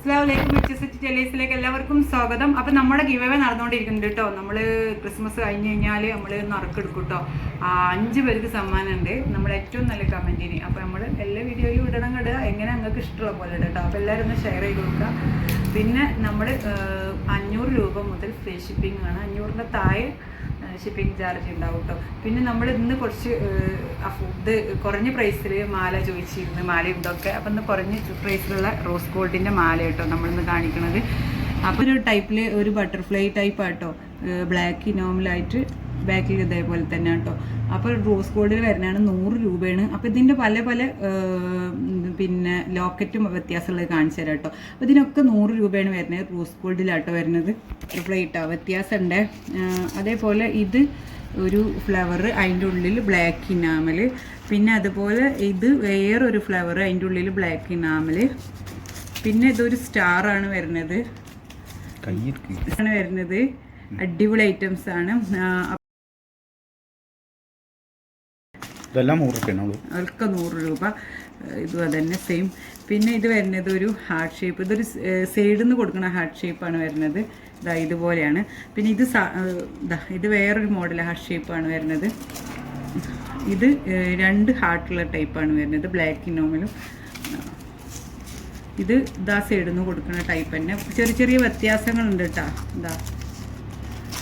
അസ്ലാമലൈക്കും എല്ലാവർക്കും സ്വാഗതം. അപ്പം നമ്മുടെ ഗിവ് അവേ നടന്നുകൊണ്ടിരിക്കുന്നുണ്ട് കേട്ടോ നമ്മൾ ക്രിസ്മസ് കഴിഞ്ഞു കഴിഞ്ഞാൽ നമ്മൾ നറുക്കെടുക്കും കേട്ടോ അഞ്ച് പേർക്ക് സമ്മാനമുണ്ട് നമ്മുടെ ഏറ്റവും നല്ല കമന്റിന് അപ്പോൾ നമ്മൾ എല്ലാ വീഡിയോയിലും ഇടണം ഇടുക എങ്ങനെ നിങ്ങൾക്ക് ഇഷ്ടമുള്ള പോലെ കേട്ടോ അപ്പോൾ എല്ലാവരും ഒന്ന് ഷെയർ ചെയ്ത് കൊടുക്കുക പിന്നെ നമ്മൾ അഞ്ഞൂറ് രൂപ മുതൽ ഫ്രീ ഷിപ്പിംഗ് ആണ്. അഞ്ഞൂറിന്റെ താഴെ ഷിപ്പിംഗ് ചാർജ് ഉണ്ടാവും കേട്ടോ പിന്നെ നമ്മൾ ഇന്ന് കുറച്ച് ഇത് കുറഞ്ഞ പ്രൈസിൽ മാല ചോദിച്ചിരുന്നു മാല ഇതൊക്കെ. അപ്പം ഇന്ന് കുറഞ്ഞ പ്രൈസിലുള്ള റോസ് ഗോൾഡിന്റെ മാല കേട്ടോ നമ്മളിന്ന് കാണിക്കുന്നത് അപ്പോൾ ഒരു ടൈപ്പിൽ ഒരു ബട്ടർഫ്ലൈ ടൈപ്പ് ആട്ടോ. ബ്ലാക്ക് നോർമലായിട്ട് ബാക്കിൽ ഇതേപോലെ തന്നെ കേട്ടോ. അപ്പോൾ റോസ് ഗോൾഡിൽ വരുന്നതാണ് നൂറ് രൂപയാണ്. അപ്പോൾ ഇതിന്റെ പല പല പിന്നെ ലോക്കറ്റും വ്യത്യാസമുള്ളത് കാണിച്ചു തരാം കേട്ടോ. അപ്പോൾ ഇതിനൊക്കെ നൂറ് രൂപയാണ് വരുന്നത് റോസ് ഗോൾഡിലാട്ടോ വരുന്നത്. ഫ്ലൈട്ടോ വ്യത്യാസമുണ്ട്. അതേപോലെ ഇത് ഒരു ഫ്ലവർ അതിന്റെ ഉള്ളിൽ ബ്ലാക്ക് ഇനാമൽ പിന്നെ അതുപോലെ ഇത് വേറൊരു ഫ്ലവർ അതിന്റെ ഉള്ളിൽ ബ്ലാക്ക് ഇനാമൽ പിന്നെ ഇതൊരു സ്റ്റാറാണ് വരുന്നത്. ആണ് വരുന്നത്. അടിപൊളി ഐറ്റംസ് ആണ്. ഇതെല്ലാം നൂറ് രൂപയാണുള്ളൂ അവർക്ക് നൂറ് രൂപ ഇതും അതന്നെ സെയിം. പിന്നെ ഇത് വരുന്നത് ഒരു ഹാർട്ട് ഷേപ്പ്. ഇതൊരു സൈഡിൽ നിന്ന് കൊടുക്കുന്ന ഹാർട്ട് ഷേപ്പാണ് വരുന്നത്. ഇതാ ഇതുപോലെയാണ്. പിന്നെ ഇത് ഇത് വേറൊരു മോഡൽ ഹാർട്ട് ഷേപ്പാണ് വരുന്നത്. ഇത് രണ്ട് ഹാർട്ടുള്ള ടൈപ്പാണ് വരുന്നത്. ബ്ലാക്ക് ഇനോമിലും ഇത് ഇതാ സൈഡിൽ നിന്ന് കൊടുക്കുന്ന ടൈപ്പ് തന്നെ. ചെറിയ ചെറിയ വ്യത്യാസങ്ങളുണ്ട് കേട്ടോ ഇതാ.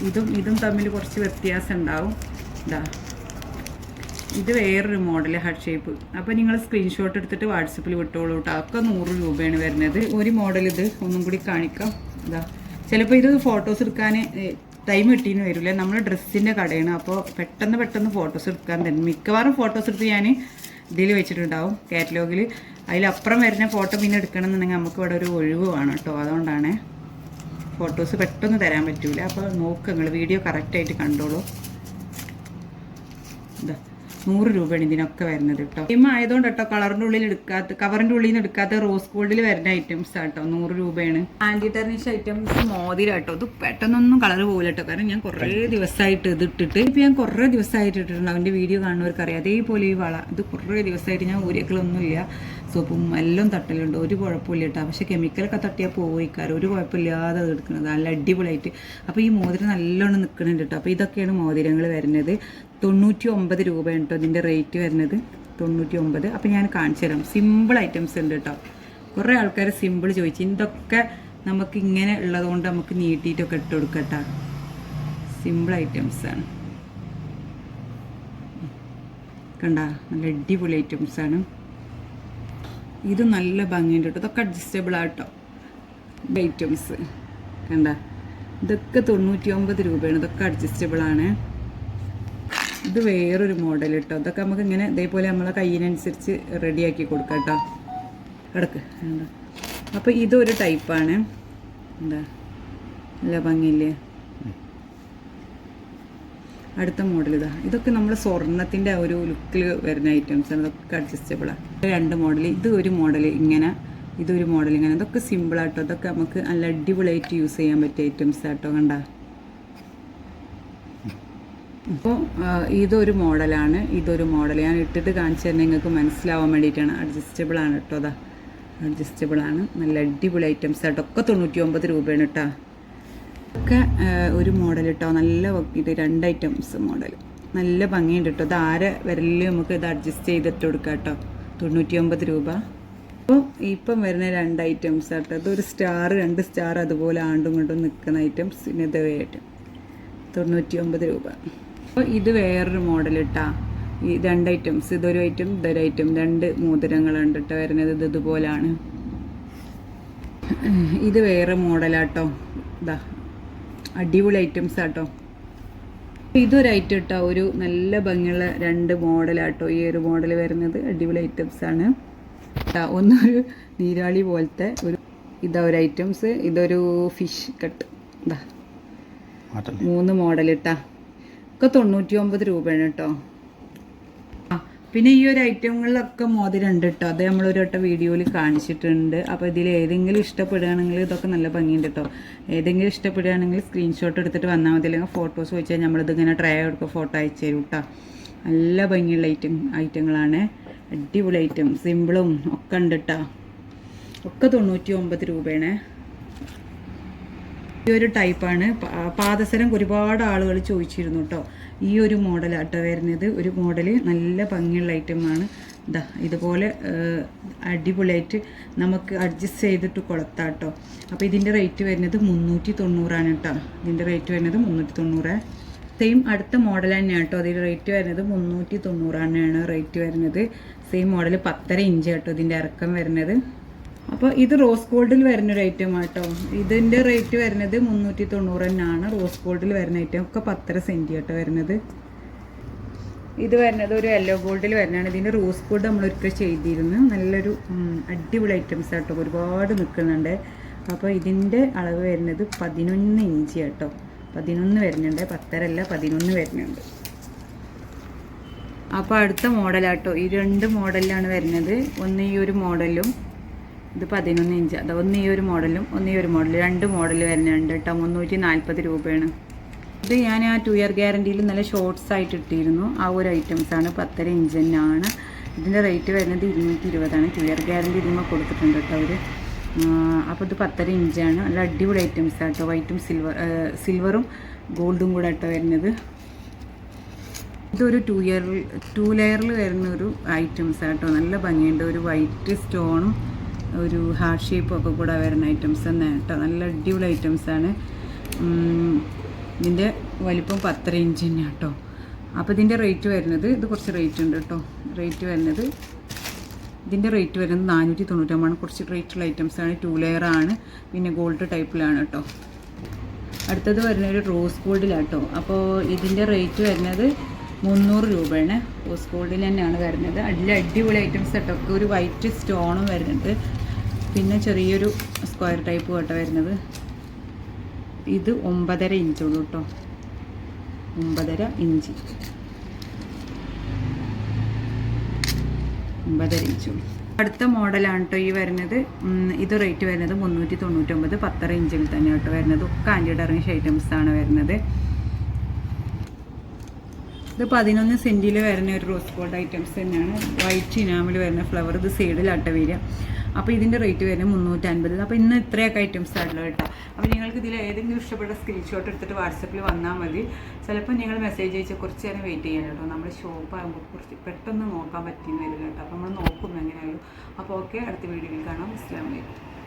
ഇതും ഇതും തമ്മിൽ കുറച്ച് വ്യത്യാസം ഉണ്ടാവും ഇതാ. ഇത് വേറൊരു മോഡൽ ഹട്ട് ഷേപ്പ് അപ്പോൾ നിങ്ങൾ സ്ക്രീൻഷോട്ട് എടുത്തിട്ട് വാട്സപ്പിൽ വിട്ടോളൂ കേട്ടോ ഒക്കെ നൂറ് രൂപയാണ് വരുന്നത്. ഒരു മോഡൽ ഇത് ഒന്നും കൂടി കാണിക്കാം. ഇതാ. ചിലപ്പോൾ ഇത് ഫോട്ടോസ് എടുക്കാൻ ടൈം കിട്ടിയെന്ന് വരില്ല. നമ്മൾ ഡ്രസ്സിന്റെ കടയാണ്. അപ്പോൾ പെട്ടെന്ന് പെട്ടെന്ന് ഫോട്ടോസ് എടുക്കാൻ തന്നെ. മിക്കവാറും ഫോട്ടോസ് എടുത്ത് ഞാൻ ഇതിൽ വെച്ചിട്ടുണ്ടാവും കാറ്റലോഗിൽ അതിലപ്പുറം വരുന്ന ഫോട്ടോ പിന്നെ എടുക്കണം എന്നുണ്ടെങ്കിൽ നമുക്ക് ഇവിടെ ഒരു ഒഴിവ് വേണം കേട്ടോ അതുകൊണ്ടാണ് ഫോട്ടോസ് പെട്ടെന്ന് തരാൻ പറ്റില്ല അപ്പോൾ നോക്കുക നിങ്ങൾ വീഡിയോ കറക്റ്റായിട്ട് കണ്ടോളൂ. ഇതാ. നൂറ് രൂപയാണ് ഇതിനൊക്കെ വരുന്നത് കേട്ടോ സെയിം ആയതുകൊണ്ട് കേട്ടോ കളറിന്റെ ഉള്ളിൽ എടുക്കാത്ത കവറിന്റെ ഉള്ളിൽ നിന്ന് എടുക്കാത്ത റോസ് ഗോൾഡിൽ വരുന്ന ഐറ്റംസ് ആട്ടോ നൂറ് രൂപയാണ്. ആന്റി ടെർണിഷ് ഐറ്റംസ് മോതിരം കേട്ടോ ഇത് പെട്ടെന്നൊന്നും കളർ പോകില്ല കേട്ടോ കാരണം ഞാൻ കുറേ ദിവസമായിട്ട് ഇത് ഇട്ടിട്ട് ഇപ്പം ഞാൻ കുറേ ദിവസമായിട്ട് ഇട്ടിട്ടുണ്ട്. അവന്റെ വീഡിയോ കാണുന്നവർക്ക് അറിയാം അതേപോലെ ഈ വള ഇത് കുറേ ദിവസമായിട്ട് ഞാൻ ഊരിയക്കളൊന്നുമില്ല സോപ്പും എല്ലാം തട്ടലുണ്ട്. ഒരു കുഴപ്പമില്ല കേട്ടോ പക്ഷെ കെമിക്കലൊക്കെ തട്ടിയാൽ പോയിക്കാറ് ഒരു കുഴപ്പമില്ലാതെ അത് എടുക്കുന്നത്. നല്ല അടിപൊളിയായിട്ട്. അപ്പോൾ ഈ മോതിരം നല്ലോണം നിൽക്കുന്നുണ്ട് കേട്ടോ അപ്പോൾ ഇതൊക്കെയാണ് മോതിരങ്ങൾ വരുന്നത്. തൊണ്ണൂറ്റി ഒമ്പത് രൂപയാണ് കേട്ടോ ഇതിന്റെ റേറ്റ് വരുന്നത്. തൊണ്ണൂറ്റി ഒമ്പത് അപ്പോൾ ഞാൻ കാണിച്ചു തരാം. സിമ്പിൾ ഐറ്റംസ് ഉണ്ട് കേട്ടോ കുറേ ആൾക്കാർ സിമ്പിൾ ചോദിച്ചു. ഇതൊക്കെ നമുക്ക് ഇങ്ങനെ ഉള്ളതുകൊണ്ട് നമുക്ക് നീട്ടിയിട്ടൊക്കെ ഇട്ട് കൊടുക്കട്ടോ. സിമ്പിൾ ഐറ്റംസ് ആണ്. കണ്ട? നല്ല അടിപൊളി ഐറ്റംസ് ആണ്. ഇത് നല്ല ഭംഗിയുണ്ട് കേട്ടോ ഇതൊക്കെ അഡ്ജസ്റ്റബിൾ ആട്ടോ ഐറ്റംസ് കണ്ട? ഇതൊക്കെ തൊണ്ണൂറ്റി ഒമ്പത് രൂപയാണ്. ഇതൊക്കെ അഡ്ജസ്റ്റബിൾ ആണ്. ഇത് വേറൊരു മോഡൽ കേട്ടോ ഇതൊക്കെ നമുക്ക് ഇങ്ങനെ ഇതേപോലെ നമ്മളെ കയ്യിനനുസരിച്ച് റെഡിയാക്കി കൊടുക്കാം കേട്ടോ കിടക്ക്. അപ്പോൾ ഇതൊരു ടൈപ്പാണ് എന്താ? നല്ല ഭംഗിയില്ലേ? അടുത്ത മോഡൽ ഇതാ. ഇതൊക്കെ നമ്മൾ സ്വർണത്തിന്റെ ഒരു ലുക്കിൽ വരുന്ന ഐറ്റംസ് ആണ്. ഇതൊക്കെ അഡ്ജസ്റ്റബിളാണ് രണ്ട് മോഡൽ ഇത് ഒരു മോഡൽ ഇങ്ങനെ. ഇതൊരു മോഡൽ ഇങ്ങനെ. ഇതൊക്കെ സിമ്പിളാട്ടോ ഇതൊക്കെ നമുക്ക് നല്ല അടിപൊളിയായിട്ട് യൂസ് ചെയ്യാൻ പറ്റിയ ഐറ്റംസ് ആട്ടോ കണ്ട? അപ്പോൾ ഇതൊരു മോഡലാണ്. ഇതൊരു മോഡൽ. ഞാൻ ഇട്ടിട്ട് കാണിച്ചു തന്നെ നിങ്ങൾക്ക് മനസ്സിലാവാൻ വേണ്ടിയിട്ടാണ്. അഡ്ജസ്റ്റബിൾ ആണ് കേട്ടോ അതാ അഡ്ജസ്റ്റബിൾ ആണ്. നല്ല അടിപൊളി ഐറ്റംസ് ആട്ടോ ഒക്കെ തൊണ്ണൂറ്റി ഒമ്പത് രൂപയാണ് കേട്ടോ ഒക്കെ ഒരു മോഡൽ കേട്ടോ നല്ല ഇത് രണ്ട് ഐറ്റംസ് മോഡൽ. നല്ല ഭംഗിയുണ്ട് കേട്ടോ ഇത് ആരെ വിരലിൽ നമുക്ക് ഇത് അഡ്ജസ്റ്റ് ചെയ്തിട്ട് കൊടുക്കാം കേട്ടോ തൊണ്ണൂറ്റി ഒമ്പത് രൂപ. അപ്പോൾ ഇപ്പം വരുന്ന രണ്ട് ഐറ്റംസ് കേട്ടോ അതൊരു സ്റ്റാർ രണ്ട് സ്റ്റാർ അതുപോലെ ആണ്ടും കൊണ്ടും നിൽക്കുന്ന ഐറ്റംസ് പിന്നെ ഇതേ ഐറ്റം തൊണ്ണൂറ്റി ഒമ്പത് രൂപ. ഇത് വേറൊരു മോഡൽ ഇട്ടാ. ഈ രണ്ട് ഐറ്റംസ് ഇതൊരു ഐറ്റം ഇതൊരു ഐറ്റം രണ്ട് മോതിരങ്ങളുണ്ട് കേട്ടോ വരുന്നത്. ഇത് ഇതുപോലാണ്. ഇത് വേറെ മോഡലാട്ടോ ഇതാ അടിപൊളി ഐറ്റംസ് ആട്ടോ. ഇതൊരു ഐറ്റം ഇട്ടോ ഒരു നല്ല ഭംഗിയുള്ള രണ്ട് മോഡലാട്ടോ ഈ ഒരു മോഡൽ വരുന്നത് അടിപൊളി ഐറ്റംസ് ആണ്. ഒന്നൊരു നീരാളി പോലത്തെ ഒരു ഇതാ ഒരു ഐറ്റംസ് ഇതൊരു ഫിഷ് കട്ട് ഇതാ മൂന്ന് മോഡൽ ഇട്ടാ. ഒക്കെ തൊണ്ണൂറ്റി ഒമ്പത് രൂപയാണ് കേട്ടോ. പിന്നെ ഈ ഒരു ഐറ്റങ്ങളിലൊക്കെ മോതിരണ്ട് കേട്ടോ. അത് നമ്മൾ ഒരു വട്ടം വീഡിയോയിൽ കാണിച്ചിട്ടുണ്ട്. അപ്പോൾ ഇതിൽ ഏതെങ്കിലും ഇഷ്ടപ്പെടുകയാണെങ്കിൽ ഇതൊക്കെ നല്ല ഭംഗിയുണ്ട് കേട്ടോ. ഏതെങ്കിലും ഇഷ്ടപ്പെടുകയാണെങ്കിൽ സ്ക്രീൻഷോട്ട് എടുത്തിട്ട് വന്നാൽ മതി. അല്ലെങ്കിൽ ഫോട്ടോസ് വെച്ചാൽ നമ്മളിതിങ്ങനെ ട്രൈ എടുക്കുക ഫോട്ടോ അയച്ചു തരും കേട്ടോ. നല്ല ഭംഗിയുള്ള ഐറ്റം ഐറ്റങ്ങളാണ് അടിപൊളി ഐറ്റം സിമ്പിളും ഒക്കെ ഉണ്ട് കേട്ടോ. ഒക്കെ തൊണ്ണൂറ്റി ഒമ്പത് രൂപയാണ്. ഈ ഒരു ടൈപ്പാണ് പാദസരം ഒരുപാട് ആളുകൾ ചോദിച്ചിരുന്നു കേട്ടോ ഈ ഒരു മോഡലാട്ടോ വരുന്നത്. ഒരു മോഡൽ നല്ല ഭംഗിയുള്ള ഐറ്റമാണ് ഇതാ ഇതുപോലെ അടിപൊളിയായിട്ട് നമുക്ക് അഡ്ജസ്റ്റ് ചെയ്തിട്ട് കൊളുത്താം കേട്ടോ അപ്പോൾ ഇതിന്റെ റേറ്റ് വരുന്നത് മുന്നൂറ്റി തൊണ്ണൂറാണ് കേട്ടോ ഇതിന്റെ റേറ്റ് വരുന്നത് മുന്നൂറ്റി തൊണ്ണൂറ് സെയിം അടുത്ത മോഡൽ തന്നെയാണ് കേട്ടോ അതിന്റെ റേറ്റ് വരുന്നത് മുന്നൂറ്റി തൊണ്ണൂറാണ് റേറ്റ് വരുന്നത്. സെയിം മോഡൽ പത്തര ഇഞ്ച് കേട്ടോ ഇതിന്റെ ഇറക്കം വരുന്നത്. അപ്പോൾ ഇത് റോസ് ഗോൾഡിൽ വരുന്ന ഒരു ഐറ്റം ആട്ടോ. ഇതിന്റെ റേറ്റ് വരുന്നത് മുന്നൂറ്റി തൊണ്ണൂറ് തന്നെയാണ്. റോസ് ഗോൾഡിൽ വരുന്ന ഐറ്റം ഒക്കെ പത്തര സെന്റി ആട്ടോ വരുന്നത്. ഇത് വരുന്നത് ഒരു യെല്ലോ ഗോൾഡിൽ വരുന്നതാണ്. ഇതിന്റെ റോസ് ഗോൾഡ് നമ്മൾ ഒരിക്കൽ ചെയ്തിരുന്നു. നല്ലൊരു അടിപൊളി ഐറ്റംസ് ആട്ടോ. ഒരുപാട് നിൽക്കുന്നുണ്ട് അപ്പോൾ ഇതിന്റെ അളവ് വരുന്നത് പതിനൊന്ന് ഇഞ്ച് കേട്ടോ പതിനൊന്ന് വരുന്നുണ്ട്. പത്തരല്ല പതിനൊന്ന് വരുന്നുണ്ട്. അപ്പോൾ അടുത്ത മോഡലാട്ടോ ഈ രണ്ട് മോഡലിലാണ് വരുന്നത്. ഒന്ന് ഈ ഒരു മോഡലും ഇത് പതിനൊന്ന് ഇഞ്ച്. അത് ഒന്ന് ഒരു മോഡലും ഒന്ന് ഒരു മോഡലും. രണ്ട് മോഡൽ വരുന്നുണ്ട് കേട്ടോ മുന്നൂറ്റി നാൽപ്പത് രൂപയാണ്. ഇത് ഞാൻ ആ ടു ഇയർ ഗ്യാരണ്ടിയിൽ നല്ല ഷോർട്സ് ആയിട്ട് ഇട്ടിരുന്നു. ആ ഒരു ഐറ്റംസ് ആണ് പത്തര ഇഞ്ച് തന്നെയാണ്. ഇതിന്റെ റേറ്റ് വരുന്നത് ഇരുന്നൂറ്റി ഇരുപതാണ് ടു ഇയർ ഗ്യാരണ്ടി ഇതിന് കൊടുത്തിട്ടുണ്ട് കേട്ടോ അവർ അപ്പോൾ ഇത് പത്തര ഇഞ്ചാണ്. നല്ല അടിപൊളി ഐറ്റംസ് കേട്ടോ. വൈറ്റും സിൽവർ സിൽവറും ഗോൾഡും കൂടെ കേട്ടോ വരുന്നത്. ഇതൊരു ടു ഇയർ ടു ലെയറിൽ വരുന്ന ഒരു ഐറ്റംസ് കേട്ടോ. നല്ല ഭംഗിയുണ്ട്. ഒരു വൈറ്റ് സ്റ്റോണും ഒരു ഹാർട്ട് ഷേപ്പും ഒക്കെ കൂടെ വരുന്ന ഐറ്റംസ് തന്നെ കേട്ടോ. നല്ല അടിപൊളി ഐറ്റംസ് ആണ്. ഉം, ഇതിന്റെ വലിപ്പം പത്തര ഇഞ്ച് തന്നെ കേട്ടോ. അപ്പോൾ ഇതിന്റെ റേറ്റ് വരുന്നത് ഇത് കുറച്ച് റേറ്റ് ഉണ്ട് കേട്ടോ. റേറ്റ് വരുന്നത് ഇതിന്റെ റേറ്റ് വരുന്നത് നാനൂറ്റി തൊണ്ണൂറ്റൊമ്പതാണ് കുറച്ച് റേറ്റുള്ള ഐറ്റംസ് ആണ്. ടു ലെയർ ആണ്. പിന്നെ ഗോൾഡ് ടൈപ്പിലാണ് കേട്ടോ. അടുത്തത് വരുന്നത് ഒരു റോസ് കേട്ടോ. അപ്പോൾ ഇതിന്റെ റേറ്റ് വരുന്നത് മുന്നൂറ് രൂപയാണ്. റോസ് ഗോൾഡിൽ തന്നെയാണ് വരുന്നത്. അതിൽ അടിപൊളി ഐറ്റംസ് കേട്ടോ. ഒരു വൈറ്റ് സ്റ്റോണും വരുന്നുണ്ട് പിന്നെ ചെറിയൊരു സ്ക്വയർ ടൈപ്പ് കേട്ടോ വരുന്നത്. ഇത് ഒമ്പതര ഇഞ്ചുള്ളൂ കേട്ടോ. ഒമ്പതര ഇഞ്ച്. ഒമ്പതര ഇഞ്ചുള്ളൂ അടുത്ത മോഡലാണ് കേട്ടോ ഈ വരുന്നത്. ഇത് റേറ്റ് വരുന്നത് മുന്നൂറ്റി തൊണ്ണൂറ്റൊമ്പത് പത്തര ഇഞ്ചിൽ തന്നെ കേട്ടോ വരുന്നത്. ഒക്കെ ആന്റി ഡർണിഷ് ഐറ്റംസ് ആണ് വരുന്നത്. ഇത് പതിനൊന്ന് സെന്റിൽ വരുന്ന ഒരു റോസ് ഗോൾഡ് ഐറ്റംസ് തന്നെയാണ്. വൈറ്റ് ഇനാമിൽ വരുന്ന ഫ്ലവർ ഇത് സൈഡിലാട്ട വരിക. അപ്പോൾ ഇതിന്റെ റേറ്റ് വരുന്നത് മുന്നൂറ്റൻപത്. അപ്പോൾ ഇന്ന് ഇത്രയൊക്കെ ഐറ്റംസ് ആണല്ലോ കേട്ടോ. അപ്പോൾ നിങ്ങൾക്ക് ഇതിൽ ഏതെങ്കിലും ഇഷ്ടപ്പെട്ട സ്ക്രീൻഷോട്ട് എടുത്തിട്ട് വാട്സപ്പിൽ വന്നാൽ മതി. ചിലപ്പോൾ നിങ്ങൾ മെസ്സേജ് അയച്ച് കുറച്ച് നേരം വെയിറ്റ് ചെയ്യാൻ കേട്ടോ. നമ്മുടെ ഷോപ്പ് ആകുമ്പോൾ കുറച്ച് പെട്ടെന്ന് നോക്കാൻ പറ്റിയെന്ന് വരില്ല കേട്ടോ. അപ്പോൾ നമ്മൾ നോക്കും എങ്ങനെയായാലും. അപ്പോൾ ഓക്കെ അടുത്ത വീഡിയോയിൽ കാണാം. അസ്ലാം വലൈക്കും